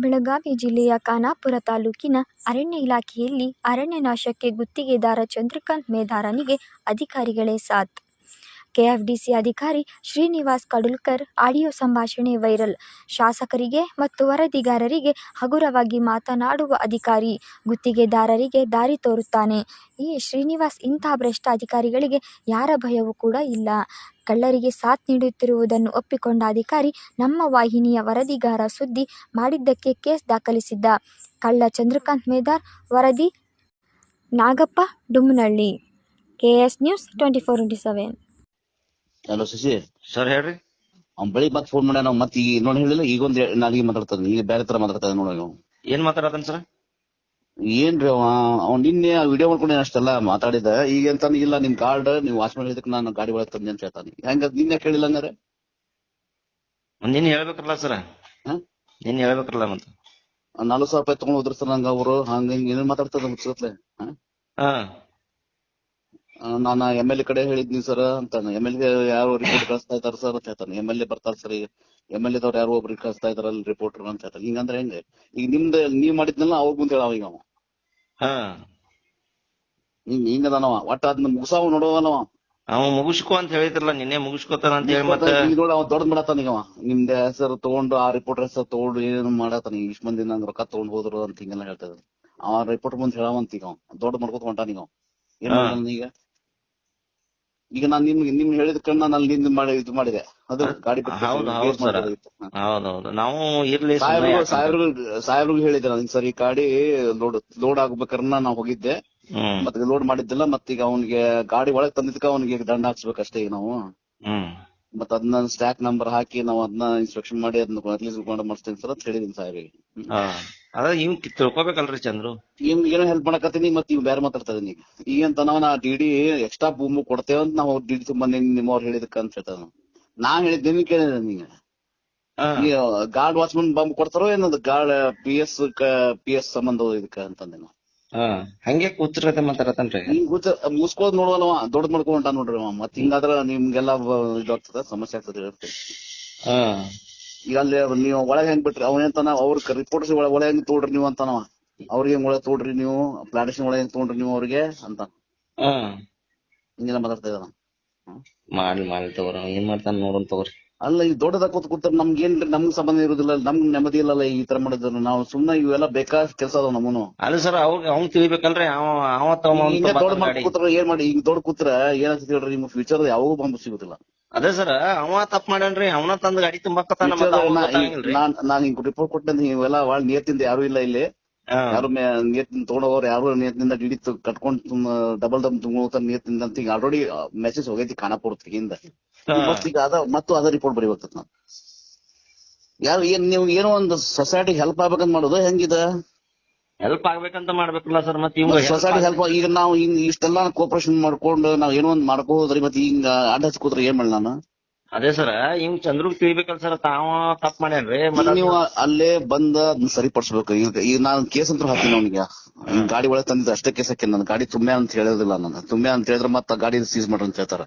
ಬೆಳಗಾವಿ ಜಿಲ್ಲೆಯ ಖಾನಾಪುರ ತಾಲೂಕಿನ ಅರಣ್ಯ ಇಲಾಖೆಯಲ್ಲಿ ಅರಣ್ಯ ನಾಶಕ್ಕೆ ಗುತ್ತಿಗೆದಾರ ಚಂದ್ರಕಾಂತ್ ಮೇದಾರನಿಗೆ ಅಧಿಕಾರಿಗಳೇ ಸಾಥ್. ಕೆಎಫ್ಡಿಸಿ ಅಧಿಕಾರಿ ಶ್ರೀನಿವಾಸ್ ಕಡುಲ್ಕರ್ ಆಡಿಯೋ ಸಂಭಾಷಣೆ ವೈರಲ್ ಶಾಸಕರಿಗೆ ಮತ್ತು ವರದಿಗಾರರಿಗೆ ಹಗುರವಾಗಿ ಮಾತನಾಡುವ ಅಧಿಕಾರಿ ಗುತ್ತಿಗೆದಾರರಿಗೆ ದಾರಿ ತೋರುತ್ತಾನೆ. ಈ ಶ್ರೀನಿವಾಸ್ ಇಂತಹ ಭ್ರಷ್ಟ ಅಧಿಕಾರಿಗಳಿಗೆ ಯಾರ ಭಯವೂ ಕೂಡ ಇಲ್ಲ. ಕಳ್ಳರಿಗೆ ಸಾಥ್ ನೀಡುತ್ತಿರುವುದನ್ನು ಒಪ್ಪಿಕೊಂಡ ಅಧಿಕಾರಿ ನಮ್ಮ ವಾಹಿನಿಯ ವರದಿಗಾರ ಸುದ್ದಿ ಮಾಡಿದ್ದಕ್ಕೆ ಕೇಸ್ ದಾಖಲಿಸಿದ್ದ ಕಳ್ಳ ಚಂದ್ರಕಾಂತ್ ಮೇದಾರ್. ವರದಿ Nagappa Dummanahalli, KS News twenty four into seven. Hello Shashi sir ಹೇಳ್ರಿ. ಅವ್ನ್ ಬೆಳಿಗ್ಗೆ ಮತ್ತೆ ಫೋನ್ ಮಾಡ್ಯಾನ ಮತ್ತೆ ಈಗ ನೋಡಿ ಹೇಳಿಲ್ಲ ಈಗ ಒಂದ್ ನಾಲಿಗೆ ಮಾತಾಡ್ತಾನೆ ಈಗ ಬೇರೆ ತರ ಮಾತಾಡ್ತಾನೆ ನೋಡಿ ಅವ್ನು. ಏನ್ ಮಾತಾಡತನ್ ಸರ್? ಏನ್ರಿ ಅವ ಅವ್ನ್ ನಿನ್ನೆ ವಿಡಿಯೋ ಮಾಡ್ಕೊಂಡೆ ಅಷ್ಟೆಲ್ಲ ಮಾತಾಡಿದ ಈಗ ಅಂತಾನೆ ಇಲ್ಲ ನಿಮ್ ಕಾರ್ಡ್ ನೀವು ವಾಚ್ ಹೇಳಿದಕ್ಕೆ ನಾನು ಗಾಡಿ ಒಳಗೆ ತಂದೆ ಅಂತ ಹೇಳ್ತಾನೆ. ಹೆಂಗ ನಿನ್ನೆ ಕೇಳಿಲ್ಲ ಅಂದ್ರೆ ನಿನ್ ಹೇಳ್ಬೇಕಲ್ಲ ಸರ್. ಹಾ? ನಿನ್ ಹೇಳ್ಬೇಕಲ್ಲ ಮತ್ತ ನಾಲ್ಕು ಸಾವಿರ ರೂಪಾಯಿ ತಗೊಂಡ್ ಹೋದ್ರಸ್ತಾರ ನಂಗ ಅವ್ರು ಹಂಗ ಹಿಂಗ ಏನೇನ್ ಮಾತಾಡ್ತಾರ ಮುಚ್ಚತ್ಲೆ ಹಾ. ನಾನು ಎಂ ಎಲ್ ಎ ಕಡೆ ಹೇಳಿದ್ನಿ ಸರ್ ಅಂತಾನೆ. ಎಂ ಎಲ್ ಎ ಯಾರು ರಿಪೋರ್ಟ್ ಕಳಿಸ್ತಾ ಇದಾರ ಸರ್ ಅಂತ ಹೇಳ್ತಾನೆ. ಎಂ ಎಲ್ ಎ ಬರ್ತಾರ ಸರ್ ಎಂ ಎಲ್ ಎದವ್ರು ಯಾರೋ ಒಬ್ರಿಗೆ ಕಳಿಸ್ತಾ ಇದಾರಲ್ಲ ರಿಪೋರ್ಟರ್ ಅಂತ ಹೇಳ್ತಾನೆ. ಹಿಂಗಂದ್ರೆ ಹೆಂಗೆ? ಈಗ ನಿಮ್ದ ನೀವ್ ಮಾಡಿದ್ನಲ್ಲ ಅವಾಗ ಮುಂದೆ ಹೇಳಾವ ಈಗ ಅವ. ಹಾ. ಹಿಂಗ್ ಹಿಂಗದಾನವ ಒಟ್ಟ ಅದನ್ನ ಮುಗಿಸಾವ ನೋಡೋವನವ ಅವ ಮುಗಿಸ್ಕೊ ಅಂತ ಹೇಳಿದ್ರಲ್ಲ ನಿನ್ನೆ ಮುಗಿಸ್ಕೋತಾನ ಅಂತ ಹೇಳಿ ಮತ್ತೆ ನೋಡ ಅವ ದೊಡ್ಡ ಮಾಡತಾನ ಈಗ ಅವ. ನಿಮ್ದ ಹೆಸರು ತಗೊಂಡು ಆ ರಿಪೋರ್ಟರ್ ಹೆಸರು ತಗೊಂಡು ಏನು ಮಾಡತಾನ ಇಷ್ಟ ಮಂದಿ ನಂಗ ರೊಕ್ಕ ತಗೊಂಡ್ ಹೋದ್ರು ಅಂತ ಹಿಂಗೆಲ್ಲ ಹೇಳ್ತಾ ಇದ್ರು ಅವ ರಿಪೋರ್ಟ್ ಮುಂದೆ ಹೇಳಾವಂತ ಈಗ ಅವ. ದೊಡ್ಡ ಮಾಡ್ಕೊತ ಹೊಂಟಾನ ಈಗ ಏನ್. ಈಗ? ಈಗ ನಾನ್ ನಿಮ್ಗೆ ನಿಮ್ ಹೇಳಿದ ಕಣ್ಣ ನಾನು ನಿಂದ ಮಾಡಿ ಇದು ಮಾಡಿದೆ. ಅದು ಗಾಡಿ. ಹೌದೌದು. ನಾವು ಇರ್ಲಿ ಸಾಹೇಬ್ರಿಗೆ ಹೇಳಿದೆ ನಾನು ಸರ್ ಈ ಗಾಡಿ ಲೋಡ್ ಲೋಡ್ ಆಗ್ಬೇಕಾರ ನಾ ಹೋಗಿದ್ದೆ. ಮತ್ ಮತ್ತೆ ಲೋಡ್ ಮಾಡಿದ್ದಿಲ್ಲ ಮತ್ತೀಗ ಅವ್ನಿಗೆ ಗಾಡಿ ಒಳಗ್ ತಂದಿದ್ಕ ಅವನಿಗೆ ದಂಡ ಹಾಕ್ಸ್ಬೇಕಷ್ಟೇ ಈಗ ನಾವು. ಮತ್ತ ಅದನ್ನ ಸ್ಟ್ಯಾಕ್ ನಂಬರ್ ಹಾಕಿ ನಾವು ಅದನ್ನ ಇನ್ಸ್ಪೆಕ್ಷನ್ ಮಾಡಿ ಅದನ್ನ ಅಟ್ಲೀಸ್ಟ್ ಮಾಡಿ ಮಾಡ್ತೇನೆ ಸರ್ ಅಂತ ಹೇಳಿದೀನಿ ಸಾಹೇಬ್ರಿಗೆ. ಅದ ಇವ್ ತಿಳ್ಕೊಬೇಕಲ್ರಿ ಚಂದ್ರು. ಇವ್ ಏನೋ ಹೆಲ್ಪ್ ಮಾಡಕತ್ತೀನಿ ಮತ್ ಇವ್ ಬೇರೆ ಮಾತಾಡ್ತಾ ಇದೀನಿ ಈಗ ಅಂತ ನಾವ್ ನಾ ಡಿ ಡಿ ಎಕ್ಸ್ಟ್ರಾ ಭೂಮಿ ಕೊಡ್ತೇವೆ ಅಂತ ನಾವು ಡಿ ಡಿ ತುಂಬಾ ನಿಮ್ಮವ್ರು ಹೇಳಿದಕ್ಕ ಅಂತ ಹೇಳ್ತಾನ ನಾ ಹೇಳಿದ್ದೇನೆ ಕೇಳಿದ ನಿಂಗ ಗಾರ್ಡ್ ವಾಚ್ಮನ್ ಬಾಂಬ್ ಕೊಡ್ತಾರೋ ಏನದು guard P S P S ಸಂಬಂಧ ಇದಕ್ಕ ಅಂತಂದೆ ಹಂಗೆ ಕೂತಿರತ್ತೆ ಮಾತಾಡತನ್ರಿ ಹಿಂಗ್ ಕೂತ ಮುಸ್ಕೋದ್ ನೋಡವಲ್ಲವ ದೊಡ್ಡ ಮಾಡ್ಕೊಂಡ ನೋಡ್ರಿ ಮತ್ ಹಿಂಗಾದ್ರ ನಿಮ್ಗೆಲ್ಲ ಇದಾಗ್ತದ ಸಮಸ್ಯೆ ಆಗ್ತದ ಹೇಳ್ತೀನಿ. ಈಗ ಅಲ್ಲಿ ನೀವು ಒಳಗ್ ಹೆಂಗ್ ಬಿಟ್ರಿ? ಅವನೇಂತಾನ ಅವ್ರ ರಿಪೋರ್ಟ್ಸ್ ಒಳಗ್ ಒಳಗ್ ಹೆಂಗ್ ತೋಡ್ರಿ ನೀವು ಅಂತಾನವ? ಅವ್ರಿಗೆ ಹೆಂಗ್ ಒಳಗ್ ತೋಡ್ರಿ ನೀವು? ಪ್ಲಾಂಟೇಶನ್ ಒಳಗೆ ಹೆಂಗ್ ತಗೊಂಡ್ರಿ ನೀವು ಅವ್ರಿಗೆ ಅಂತ. ಹಾ. ಹಿಂಗೆಲ್ಲ ಮಾತಾಡ್ತಾ ಇದ್ದಾನ. ಮಾಡ್ಲಿ ಮಾಡ್ಲಿ ತಗೋರಿ ಏನ್ ಮಾಡ್ತಾನ ನೋಡೋಣ ತಗೋರಿ. ಅಲ್ಲ ಈ ದೊಡ್ಡದಾಗ ಕೂತ್ ಕೂತ್ರ ನಮ್ಗೆ ಏನ್ ನಮ್ಗ್ ಸಂಬಂಧ ಇರುದಿಲ್ಲ ನಮ್ಗ್ ನೆಮ್ಮದಿ ಇಲ್ಲಲ್ಲ ಈ ತರ ಮಾಡಿದ್ರು ನಾವು ಸುಮ್ನೆ ಇವೆಲ್ಲ ಬೇಕಾದ ಕೆಲಸ ಅದ ನಮ್ಮನು. ಅಲ್ಲ ಸರ್ ಅವ್ರಿಗೆ ಅವ್ನ್ ತಿಳಿಬೇಕಲ್ರಿ ಅವ ದೊಡ್ಡ ಕೂತ್ರ ಏನ್ ಮಾಡಿ? ಈಗ ದೊಡ್ಡ ಕೂತ್ರ ಏನಾಗ್ತದೆ ಹೇಳ್ರಿ? ನಿಮ್ ಫ್ಯೂಚರ್ ಯಾವಾಗೂ ಬಂದು ಸಿಗುದಿಲ್ಲ. ಅದೇ ಸರ್ ಅವ ತಪ್ಪ ಮಾಡ್ಯಾನ್ರಿ ಅವನ ತಂದ್ ಗಾಡಿ ತುಂಬಾಕತ್ತಾನ ನಾನ್ ನಾನ್ ಹಿಂಗ್ ರಿಪೋರ್ಟ್ ಕೊಟ್ಟೆ ನೀವೆಲ್ಲ ಬಾಳ ನಿಯತ್ತಿಂದ ಯಾರು ಇಲ್ಲ ಇಲ್ಲಿ. ಯಾರು ನಿಯತ್ತಿನ ತಗೊಂಡವ್ರು ಯಾರು ನಿಯತ್ತಿನಿಂದ ಡಿಡಿ ಕಟ್ಕೊಂಡ್ ಡಬಲ್ ದಮ್ ತುಂಬ ನಿಯತ್ತಿಂದ ಅಂತ ಈಗ ಆಲ್ರೆಡಿ ಮೆಸೇಜ್ ಹೋಗೈತಿ ಖಾನಾಪುರದಿಂದ ಹಿಂದ ಈಗ ಅದ ಮತ್ತು ಅದ ರಿಪೋರ್ಟ್ ಬರೀಬೇಕತ್ ನಾನು. ಯಾರು ಏನ್ ನೀವು ಏನೋ ಒಂದು ಸೊಸೈಟಿ ಹೆಲ್ಪ್ ಆಗ್ಬೇಕಂತ ಮಾಡೋದು ಹೆಂಗಿದ? ಹೆಲ್ಪ್ ಆಗ್ಬೇಕಂತ ಮಾಡ್ಬೇಕಲ್ಲ ಸರ್ ಮತ್ತೆ ಸೊಸೈಟಿ ಹೆಲ್ಪ್ ಈಗ ನಾವು ಹಿಂಗ್ ಇಷ್ಟೆಲ್ಲ ಕೋಪರೇಷನ್ ಮಾಡ್ಕೊಂಡು ನಾವ್ ಏನೋ ಒಂದ್ ಮಾಡ್ಕೋದ್ರಿ ಮತ್ತೆ ಹಿಂಗ ಅಡ್ಡ ಕೂತ್ರಿ ಏನ್ ಮಾಡಿ ನಾನು? ಅದೇ ಸರ್ ಹಿಂಗ್ ಚಂದ್ರುಗ್ ತಿಳಿಬೇಕಲ್ಲ ಸರ್ ತಾವ ತಪ್ಪ ಮಾಡ್ಯಾನ್ರಿ ಮತ್ತ ನೀವು ಅಲ್ಲೇ ಬಂದ ಸರಿ ಸರಿಪಡಿಸ್ಬೇಕು. ಈಗ ಈಗ ನಾನು ಕೇಸ್ ಅಂತ ಹಾಕ್ತೀನಿ ಅವನಿಗೆ. ಗಾಡಿ ಒಳಗೆ ತಂದಿದ್ದ ಅಷ್ಟೇ ಕೇಸ್ ಹಾಕಿ ನನ್ನ ಗಾಡಿ ತುಂಬೆ ಅಂತ ಹೇಳೋದಿಲ್ಲ ನಾನು. ತುಂಬೆ ಅಂತ ಹೇಳಿದ್ರೆ ಮತ್ತೆ ಗಾಡಿ ಸೀಸ್ ಮಾಡ್ರಿ ಅಂತ ಹೇಳ್ತಾರ.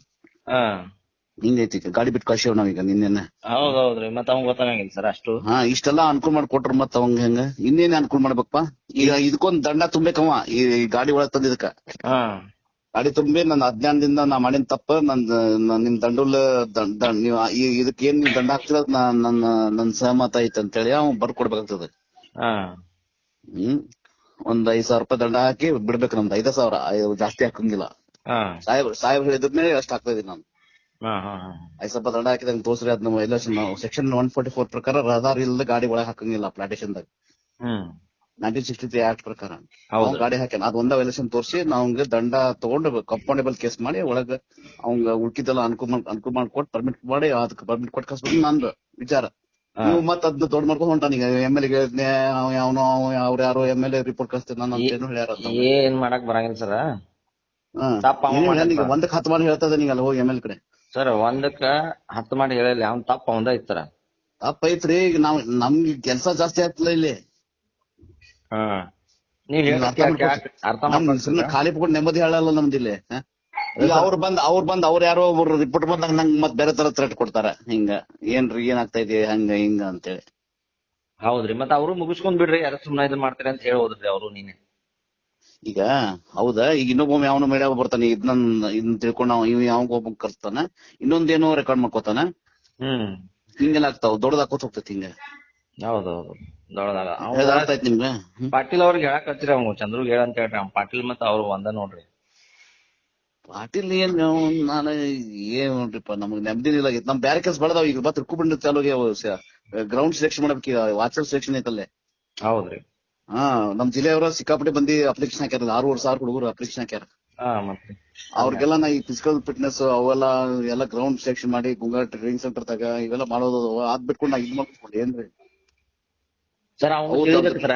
ಹಿಂಗೈತಿ ಈಗ ಗಾಡಿ ಬಿಟ್ಟು ಕಳ್ಸೇವ್ ನಾವೀಗ ನಿನ್ನೆ ಹೌದೌದ್ರಿ ಮತ್ತ ಅವಂಗ ಗೊತ್ತಾಗಂಗಿಲ್ಲ ಸರ್ ಅಷ್ಟು? ಹಾ ಇಷ್ಟೆಲ್ಲ ಅನುಕೂಲ ಮಾಡ್ಕೊಟ್ರ ಮತ್ತ ಅವಂಗ ಹೆಂಗ? ಇನ್ನೇನ್ ಅನುಕೂಲ ಮಾಡ್ಬೇಕಪ್ಪ? ಈಗ ಇದಕ್ಕೊಂದ್ ದಂಡ ತುಂಬೇಕವ ಈ ಈ ಗಾಡಿ ಒಳಗ್ ತಂದಿದ್ದಕ್ಕ ಹಾ. ಗಾಡಿ ತುಂಬಿ ನನ್ನ ಅಜ್ಞಾನದಿಂದ ನಾ ಮಾಡಿನ ತಪ್ಪ ನನ್ ನಿಮ್ ದಂಡುಲ್ ದಂಡ ನೀವ್ ಈ- ಇದಕ್ಕೆ ಏನ್ ನೀವು ದಂಡ ಹಾಕ್ತಿರ ನನ್ನ ನನ್ ಸಹಮತ ಐತೆ ಅಂತೇಳಿ ಅವ್ ಬರ್ಕೊಡ್ಬೇಕಾಗ್ತದೆ ಹಾ. ಹ್ಮ್. ಒಂದ್ ಐದ್ ಸಾವಿರ ರೂಪಾಯಿ ದಂಡ ಹಾಕಿ ಬಿಡ್ಬೇಕು ನಮ್ದು. ಐದ ಸಾವಿರ ಐ- ಜಾಸ್ತಿ ಹಾಕಂಗಿಲ್ಲ. ಹಾ. ಸಾಹೇಬ್ ಸಾಹೇಬ್ ಹೇಳಿದ್ಮೇಲೆ ಅಷ್ಟ ಹಾಕ್ತಾ ಇದೀನಿ ನಾನು. ರೂಪಾಯಿ ದಂಡ ಹಾಕಿದಾಗ ತೋರ್ಸ್ರಿ ಅದ್ ನಮ್ಮ ಎಲ್ಲ ಸೆಕ್ಷನ್ ಒನ್ ಫೋರ್ಟಿ ಫೋರ್ ಪ್ರಕಾರ ರದಾರ್ ಇಲ್ಲದ ಗಾಡಿ ಒಳಗ್ ಹಾಕಂಗಿಲ್ಲ ಪ್ಲಾಂಟೇಶನ್ ದಾಗ. ಹ್ಮ್. ನೈನ್ಟೀನ್ ಸಿಕ್ಸ್ಟಿ ತ್ರೀ ಆಕ್ಟ್ ಪ್ರಕಾರ. ಅವ್ನ್ ಗಾಡಿ ಹಾಕ್ಯಾನ. ಅದ್ ಒಂದ ವೈಲೇಷನ್ ತೋರಿಸಿ ನಾವ್ ದಂಡ ತಗೊಂಡು ಕಂಪೌಂಡೇಬಲ್ ಕೇಸ್ ಮಾಡಿ ಒಳಗ ಅವಂಗ ಉಳ್ಕಿದ್ದೆಲ್ಲ ಅನುಕೂಲ ಅನುಕೂಲ ಮಾಡ್ಕೊಟ್ ಪರ್ಮಿಟ್ ಮಾಡಿ ಅದಕ್ಕೆ ಪರ್ಮಿಟ್ ಕೊಟ್ ಕಳ್ಸ್ಬೇಕು ನಂದು ವಿಚಾರ. ನೀವು ಮತ್ತ ಅದನ್ನ ದೊಡ್ಡ ಮಾಡ್ಕೊಂಡು ಹೊಂಟಾನ ಈಗ. ಎಂ ಎಲ್ಗೆ ಅವನು ಅವ್ರ ಯಾರೋ ಎಂ ಎಲ್ ಎ ರಿಪೋರ್ಟ್ ಕಳಿಸ್ತೇನೆ ನಾನು ಅಂತ ಏನು ಹೇಳ್ಯಾರ. ಏನ್ ಮಾಡಕ್ ಬರಂಗಿಲ್ಲ ಸರ್. ಒಂದಕ್ಕೆ ಹತ್ತು ಮಾಡಿ ಹೇಳ್ತದ ಈಗ ಹೋಗಿ ಎಂ ಎಲ್ ಕಡೆ. ಸರ್ ಒಂದಕ್ಕ ಹತ್ತು ಮಾಡಿ ಹೇಳಿಲ್ಲ ಅವ್ನ್ ತಪ್ಪ ಅವಂದ ಐತ್ ಸರ್ ತಪ್ಪ ಐತ್ರಿ ಈಗ ನಾವ್ ನಮ್ಗೆ ಕೆಲ್ಸ ಜಾಸ್ತಿ ಆಯ್ತಲ್ಲ ಇಲ್ಲಿ. ಹಾ. ನೀವ್ ಅರ್ಥ ಅರ್ಥ ನಮ್ ಸುಮ್ನೆ ಖಾಲಿ ನೆಮ್ಮದಿ ಹೇಳಲ್ಲ ನಮ್ದು ಇಲ್ಲಿ ಹ? ಈಗ ಅವ್ರು ಬಂದ್ ಅವ್ರು ಬಂದ್ ಅವ್ರು ಯಾರೋ ಒಬ್ರು ರಿಪೋರ್ಟ್ ಬಂದಾಗ ನಂಗ್ ಮತ್ ಬೇರೆ ತರ ಥ್ರೆಟ್ ಕೊಡ್ತಾರ ಹಿಂಗ. ಏನ್ರಿ ಏನಾಗ್ತಾ ಇದೆ ಹಂಗ ಹಿಂಗ ಅಂತೇಳಿ. ಹೌದ್ರಿ ಮತ್ತ ಅವ್ರು ಮುಗಿಸ್ಕೊಂಡ್ ಬಿಡ್ರಿ ಯಾರ ಸುಮ್ನ ಇದನ್ ಮಾಡ್ತಾರೆ ಅಂತ ಹೇಳಿ ಹೋದ್ರಿ ಅವ್ರು ನೀನೆ. ಈಗ? ಹೌದಾ? ಈಗ ಇನ್ನೊಬ್ಬ ಯಾವನು ಮೇಡ ಬರ್ತಾನೆ. ಇದನ್ನ ಇದನ್ನ ತಿಳ್ಕೊಂಡು ನಾವು ಇವ್ ಯಾವ ಒಬ್ಬ ಕರ್ತಾನ ಇನ್ನೊಂದೇನೋ ರೆಕಾರ್ಡ್ ಮಾಡ್ಕೋತಾನ? ಹ್ಮ್. ಹಿಂಗೆಲ್ಲ ಆಗ್ತಾವ ದೊಡ್ಡದಾಕೋತ ಹೋಗ್ತೈತಿ ಹಿಂಗ. ಹೌದೌದು. ದೊಡ್ಡದಾಗ. ನಿಮ್ಗೆ? ಪಾಟೀಲ್ ಅವ್ರಿಗೆ ಹೇಳಕ್ ಹಚ್ಚಿರಿ. ಅವ್ನು ಚಂದ್ರಗ್ ಹೇಳ ಅಂತ ಹೇಳ್ರಿ ಅವ್ನ್ ಪಾಟೀಲ್ ಮತ್ತ ಅವ್ರು ಒಂದ ನೋಡ್ರಿ. ಪಾಟೀಲ್ ಏನ್ ಅವ್ನ್ ನಾನು ಏನ್ ನೋಡ್ರಿಪ್ಪ ನಮಗ್ ನೆಮ್ಮದಿ ಇಲ್ಲ ನಮ್ ಬ್ಯಾರೆ ಕೆಲ್ಸ ಬೆಳೆದಾವ ಈಗ. ಬಾ ತಿರ್ಕು ಚಾಲು ಗ್ರೌಂಡ್ ಸೆಲೆಕ್ಷನ್ ಮಾಡ್ಬೇಕು ಈಗ. ವಾಚರ್ ಸೆಲೆಕ್ಷನ್ ಐತಲ್ಲೇ. ಹೌದ್ರಿ. ಹಾ ನಮ್ ಜಿಲ್ಲೆಯವರ ಸಿಕ್ಕಾಪಟ್ಟೆ ಬಂದಿ ಅಪ್ಲಿಕೇಶನ್ ಹಾಕ್ಯಾರ ಆರು ವರ್ಷ ಆರು ಹುಡುಗರು ಅಪ್ಲಿಕೇಶನ್ ಹಾಕ್ಯಾರ. ಅವ್ರಿಗೆಲ್ಲ ನಾ ಈ ಫಿಸಿಕಲ್ ಫಿಟ್ನೆಸ್ ಅವೆಲ್ಲ ಎಲ್ಲ ಗ್ರೌಂಡ್ ಸೆಲೆಕ್ಷನ್ ಮಾಡಿ ಗುಂಗಾ ಟ್ರೈನಿಂಗ್ ಸೆಂಟರ್ ತಗ ಇವೆಲ್ಲ ಮಾಡೋದು ಅದ್ ಬಿಟ್ಕೊಂಡು ನಾ ಇದ್ ಮಾಡ್ಕೊಂಡು ಏನ್ರಿ? ಸರ್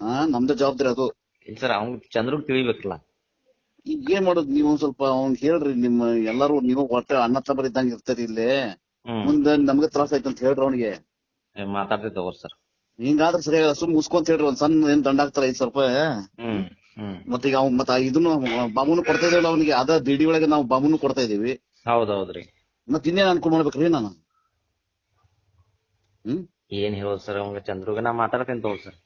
ಹಾ ನಮ್ದು ಜವಾಬ್ದಾರಿ ಅದು. ಸರ್ ಅವ್ನ್ ಚಂದ್ರಗ್ ತಿಳಿಬೇಕಲ್ಲ. ಈಗ ಏನ್ ಮಾಡೋದು? ನೀವು ಒಂದ್ ಸ್ವಲ್ಪ ಅವ್ನ್ ಹೇಳ್ರಿ ನಿಮ್ಮ ಎಲ್ಲಾರು ನೀವು ಒಟ್ಟ ಅನ್ನ ತಂಬರ್ ಇದ್ದಂಗ ಇರ್ತೀರಿ ಇಲ್ಲೇ. ಮುಂದೆ ನಮ್ಗೆ ತ್ರಾಸ ಆಯ್ತು ಅಂತ ಹೇಳ್ರಿ ಅವ್ನಿಗೆ. ಮಾತಾಡ್ತಿದ್ದ ಸರ್. ಹಿಂಗಾದ್ರೆ ಸರಿ ಸುಮ್ ಮುಸ್ಕೊಂತ ಹೇಳ್ರಿ ಒಂದ್ ಸಣ್ಣ ಏನ್ ದಂಡ ಹಾಕ್ತಾರ ಐದ್ ಸ್ವಲ್ಪ ಹ್ಮ್ ಅವ್ ಮತ್ತೆ ಇದನ್ನು ಬಾಮುನು ಕೊಡ್ತಾ ಇದೀವಲ್ಲ ಅವನಿಗೆ ಅದ ದಿಡಿ ಒಳಗೆ ನಾವು ಬಾಮುನು ಕೊಡ್ತಾ ಇದೀವಿ ಹೌದೌದ್ರಿ. ಮತ್ ಇನ್ನೇನ್ ಅನ್ಕೊಂಡ್ ಮಾಡ್ಬೇಕ್ರಿ ನಾನು? ಹ್ಮ್? ಏನ್ ಹೇಳೋದ್ ಸರ್ ಅವಂಗ ಚಂದ್ರುಗ ನಾ ಮಾತಾಡ್ತೇನೆ ತಗೋರಿ ಸರ್.